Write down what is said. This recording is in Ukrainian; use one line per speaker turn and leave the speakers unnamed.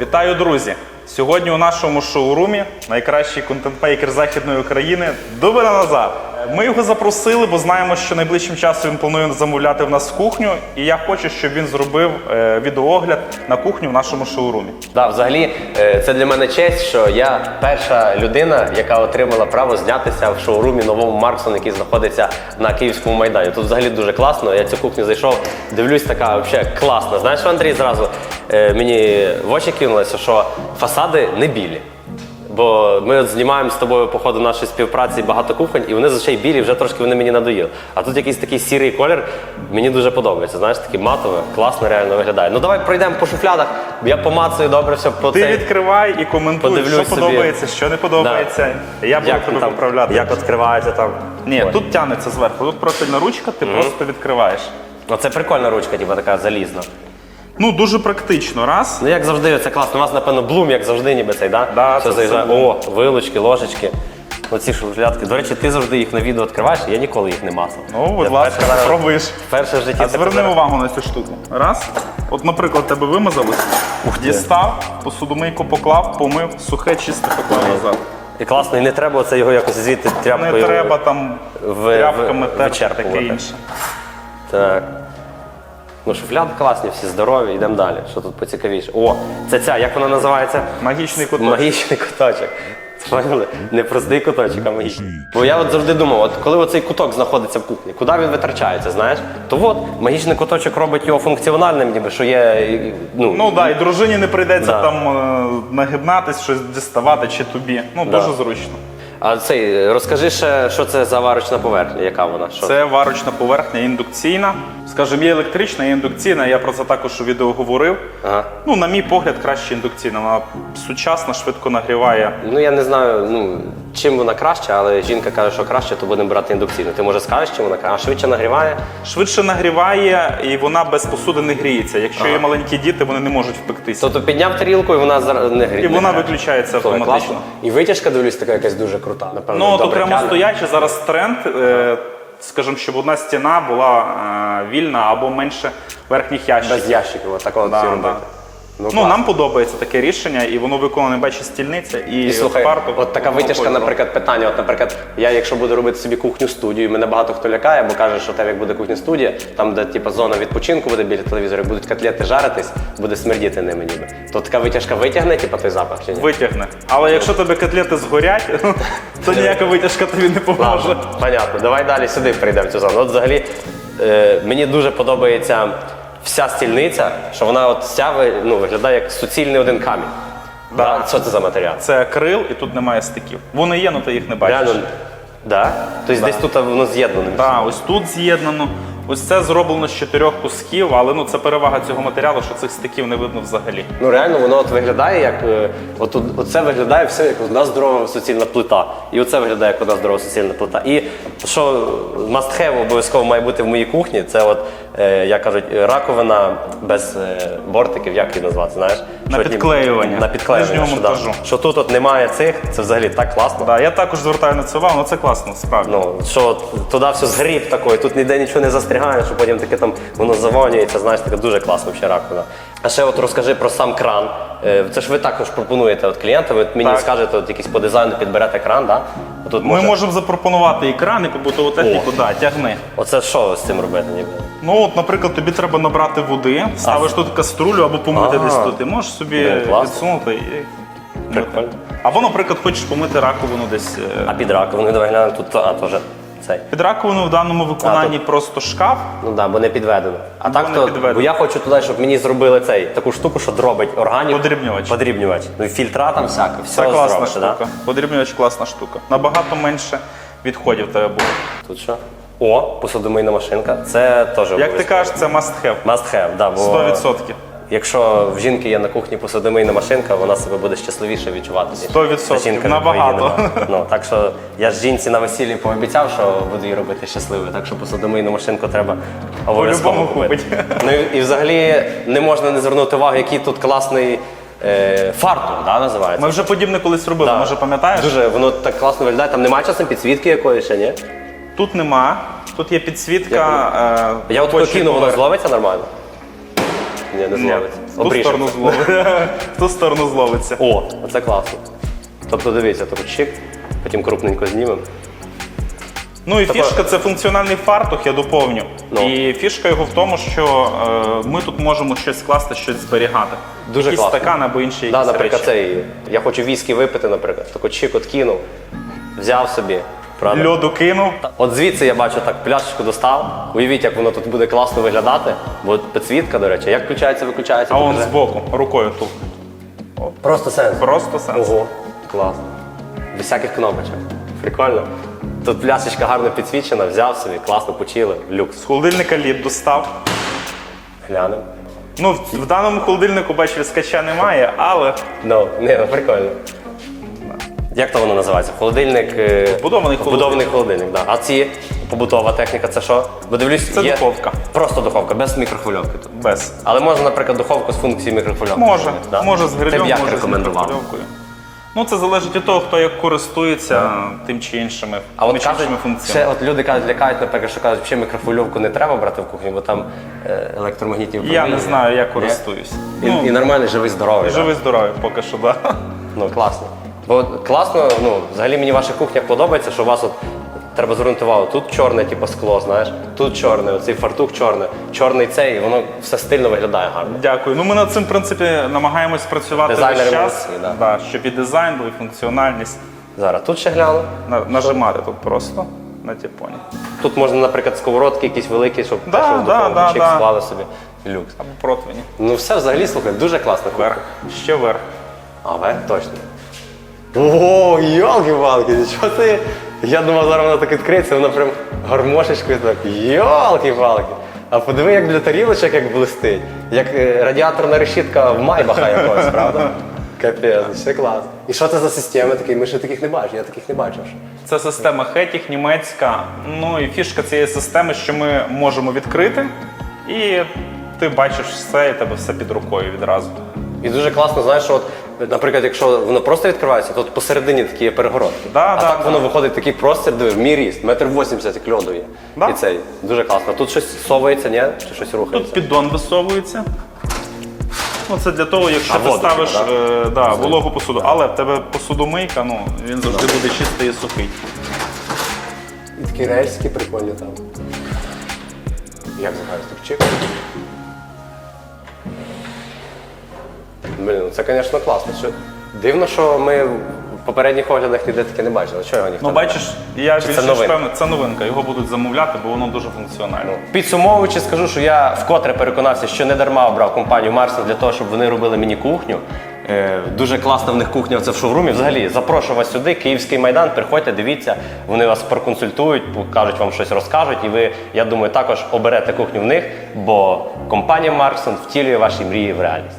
Вітаю, друзі! Сьогодні у нашому шоурумі найкращий контент-мейкер Західної України Дубина Назар. Ми його запросили, бо знаємо, що найближчим часом він планує замовляти в нас кухню. І я хочу, щоб він зробив е, відеоогляд на кухню в нашому шоурумі.
Да, взагалі, е, це для мене честь, що я перша людина, яка отримала право знятися в шоурумі новому Марксон, який знаходиться на Київському майдані. Тут взагалі дуже класно. Я цю кухню зайшов, дивлюсь, така взагалі класна. Знаєш, Андрій зразу мені в очі кинулося, що фасади не білі. Бо ми от знімаємо з тобою по ходу нашої співпраці багато кухонь, і вони зазвичай білі, вже трошки вони мені надоїли. А тут якийсь такий сірий колір мені дуже подобається. Знаєш, такий матове, класно реально виглядає. Ну давай пройдемо по шуфлядах. Я помацаю добре все по
Ти
цей-
відкривай і коментуй,
Подивлюсь
що
собі.
подобається, що не подобається. Я буду
Як
тебе
там
поправляти.
Як відкривається там.
Ні,
Ой.
тут тягнеться зверху. Тут профільна ручка, ти просто відкриваєш.
Оце прикольна ручка, типу така залізна.
Ну дуже практично. Раз.
Ну як завжди, це класно. У вас, напевно, блум, як завжди, ніби цей, да?
Да,
Все
це
заїжджає.
все.
О, вилочки, ложечки. Оці шуфлядки. До речі, ти завжди їх на відео відкриваєш, я ніколи їх не мацав.
Ну, будь
Я
ласка,
перший раз-
спробуєш.
Перше в житті.
А
це
зверни
зараз.
увагу на цю штуку. Раз. От, наприклад, тебе вимазалось, дістав, посудомийку поклав, помив, сухе, чисте поклав назад.
І класно, і не треба оце його якось звідти тряпкою.
Не треба там
в-
тряпками терти,
вичерпувати.
таке інше.
Так. Ну, шуфляди класні, всі здорові, йдемо далі. Що тут поцікавіше? О, це ця, як вона називається?
Магічний куточок.
Магічний куточок. Це? Не простий куточок, а магічний. Бо я от завжди думав, от коли оцей куток знаходиться в кухні, куди він витрачається, знаєш? То от магічний куточок робить його функціональним, ніби що є. Ну,
Ну да, і дружині не прийдеться
Да.
там е, нагибнатись, щось діставати чи тобі. Ну,
Да.
дуже зручно.
А цей, розкажи ще, що це за варочна поверхня, яка вона? Що?
Це варочна поверхня індукційна. Скажімо, є електрична, є індукційна. Я про це також у відео говорив.
Ага.
Ну, на мій погляд, краще індукційна. Вона сучасна, швидко нагріває.
Ну я не знаю, ну чим вона краще, але жінка каже, що краще, то будемо брати індукційну. Ти може скажеш, чим вона краще? А швидше нагріває?
Швидше нагріває і вона без посуди не гріється. Якщо є маленькі діти, вони не можуть впектися.
Тобто підняв тарілку і вона зар- не гріє.
І вона виключається автоматично.
класно. І витяжка, дивлюсь, така якась дуже крута. Напевно,
Ну, то прямо стояче зараз тренд. Е, скажімо, щоб одна стіна була е, вільна або менше верхніх ящиків.
Без ящиків, от такого
Да,
всі
да.
Робити.
Ну, нам подобається таке рішення, і воно виконане, бачиш, стільниця і,
І слухай,
фартук
от така витяжка,
кольору.
наприклад, питання. От, наприклад, я якщо буду робити собі кухню студію, мене багато хто лякає, бо каже, що тебе як буде кухня студія, там, де типу, зона відпочинку буде біля телевізора, будуть котлети жаритись, буде смердіти ними ніби. То така витяжка витягне, типу, той запах чи ні?
Витягне. Але якщо тебе котлети згорять, то ніяка витяжка тобі не поможе.
Понятно. Давай далі сюди прийдемо цю зону. От взагалі е, мені дуже подобається вся стільниця, що вона от вся ну, виглядає як суцільний один камінь. Да. Що це за матеріал?
Це акрил, і тут немає стиків. Вони є, але ти їх не бачиш.
Реально, да? Тобто десь тут воно з'єднано.
Так, ось тут з'єднано. Ось це зроблено з чотирьох кусків, але ну це перевага цього матеріалу, що цих стиків не видно взагалі.
Ну реально воно от виглядає як. е, От, тут- оце виглядає все як одна здорова суцільна плита. І оце виглядає як одна здорова суцільна плита. І що must have обов'язково має бути в моїй кухні, це от, як кажуть, раковина без е, бортиків, як її назвати, знаєш?
На
Що,
підклеювання.
На підклеювання. Що, да. що тут от немає цих, це взагалі так класно.
Да, я також звертаю на це увагу, ну це класно, справді.
Ну, що туди все згріб такий, тут ніде нічого не застрягає, що потім таке там воно завонюється, знаєш, таке дуже класно взагалі раковина. А ще от розкажи про сам кран. Е, Це ж ви також пропонуєте от клієнтам, от мені
Так.
скажете, от якийсь по дизайну підберете кран, да? Отут
Ми
може-
можемо запропонувати екран і побутову техніку, да, тягни.
Оце що з цим робити? ніби?
Ну, от, наприклад, тобі треба набрати води, ставиш тут каструлю або помити десь тут. І можеш собі
Блін, класно.
відсунути і.
Прикольно.
Або, наприклад, хочеш помити раковину десь. е,
А під раковиною давай глянемо, тут а, теж цей.
Під раковину в даному виконанні просто шкаф.
Ну так, да, бо не підведено. А так
не
то,
підведено.
бо я хочу туди, щоб мені зробили цей таку штуку, що дробить органіку.
Подрібнювач.
Подрібнювач. Ну і фільтра там всяке, все
Це класна
зробиш,
штука.
Да?
Подрібнювач класна штука. Набагато менше відходів тебе буде.
Тут що? О, посудомийна машинка. Це теж
Як ти
обов'язково.
кажеш, це must have.
Must have, да, бо
100%.
якщо в жінки є на кухні посудомийна машинка, вона себе буде щасливіше відчувати.
100%,
та жінка, в
набагато.
нема. Ну, так що я ж жінці на весіллі пообіцяв, що буду її робити щасливою. Так що посудомийну машинку треба обов'язково
По-любому
купити.
купить.
Ну і, і взагалі не можна не звернути увагу, який тут класний е, фартук, да, називається.
Ми вже подібне колись робили,
Да.
може пам'ятаєш?
Дуже воно так класно виглядає. Там немає часом підсвітки якоїсь ще, ні?
Тут нема. Тут є підсвітка. е,
Я от коли воно зловиться нормально. Ні, не зловиться.
В ту
Обріжеться.
сторону зловиться. В ту сторону зловиться.
О, оце класно. Тобто дивіться, тут чик, потім крупненько знімемо.
Ну і
Тобто-
фішка це функціональний фартух, я доповню.
Ну.
І фішка його в тому, що е, ми тут можемо щось скласти, щось зберігати.
Дуже
Якісь
класно.
стакан або інші
Да,
якісь
наприклад,
речі.
цей, я хочу віскі випити, наприклад. Так от чик от кинув, взяв собі. Правда?
Льоду кинув.
От звідси я бачу так пляшечку достав. Уявіть, як воно тут буде класно виглядати. Бо підсвітка, до речі, як включається, виключається.
А он
покажи.
збоку, рукою тут.
Просто сенс.
Просто сенс.
Ого, клас. Без всяких кнопочок. Прикольно. Тут пляшечка гарно підсвічена, взяв собі, класно почили, люкс.
З холодильника лід достав.
Глянемо.
Ну, в, в даному холодильнику, бачиш, скача немає, але
Ну, не, ну прикольно. Як то воно називається? Холодильник. е,
Вбудований
Вбудований холодильник, да. А ці побутова техніка це що? Бо дивлюсь,
Це
є
духовка.
Просто духовка, без мікрохвильовки тут.
без.
Але можна, наприклад, духовку з функцією мікрохвильовки.
Може,
да?
може з
Ти б
грилем,
як
може
рекомендував.
мікрохвильовкою. Ну, це залежить від того, хто як користується тим чи іншими,
А от кажуть,
функціями.
ще от люди кажуть, лякають, наприклад, що кажуть, що мікрохвильовку не треба брати в кухню, бо там е, електромагнітні
Я не знаю, я користуюсь.
І,
Ну,
і нормальний живий здоровий.
Живий здоровий поки що, так. Да.
Ну класно. Бо класно, ну взагалі мені в ваших кухнях подобається, що у вас от треба звернути увагу, тут чорне, типу скло, знаєш, тут чорне, оцей фартух чорний, чорний цей, і воно все стильно виглядає гарно.
Дякую. Ну ми над цим в принципі намагаємось працювати
Дизайнери
весь час,
молодці, да.
да, щоб і дизайн був, і функціональність.
Зараз тут ще гляну.
На- Нажимати тут просто на тіпоні.
Тут можна, наприклад, сковородки якісь великі, щоб
Да,
те,
да, да,
чик
да.
склали собі. Люкс.
Або противні.
Ну все взагалі слухай, дуже класно.
Вверх. Ще вверх.
А, верх точно. Ого, йолки-палки, нічого ти. Я думав, зараз воно так відкриється, воно прям гармошечкою так. Йолки-палки. А подиви, як для тарілочок як блистить. Як е, радіаторна решітка в майбаха якогось, правда? Капець, все клас. І що це за система такі? Ми ще таких не бачимо, я таких не бачив.
Це система Хетіх, німецька. Ну і фішка цієї системи, що ми можемо відкрити, і ти бачиш все, і тебе все під рукою відразу.
І дуже класно, знаєш, що от, наприклад, якщо воно просто відкривається, то от посередині такі є перегородки.
Да,
а
да,
так
да.
воно виходить такий простір, диви, мій ріст, метр вісімдесят як льоду є.
Да.
І цей дуже класно. Тут щось совується, ні? Чи щось рухається?
Тут піддон висовується. Ну, це для того, якщо
А
ти
воду,
ставиш
типу,
е, да, вологу посуду, але в тебе посудомийка, ну він завжди буде чистий і сухий.
І такі рельські прикольні там. Як називається? Так чик. Блін, ну це, звісно, класно. Що... Дивно, що ми в попередніх оглядах ніде таке не бачили. Чого його ніхто
Ну
не
бачиш, я
Чи
більше ж
новинка?
певний, це новинка. Його будуть замовляти, бо воно дуже функціональне.
Підсумовуючи, скажу, що я вкотре переконався, що не дарма обрав компанію Марсен для того, щоб вони робили мені кухню. Е, дуже класна в них кухня це в шоурумі. Взагалі, запрошую вас сюди, Київський майдан. Приходьте, дивіться, вони вас проконсультують, покажуть вам щось розкажуть, і ви, я думаю, також оберете кухню в них, бо компанія Марксон втілює ваші мрії в реальність.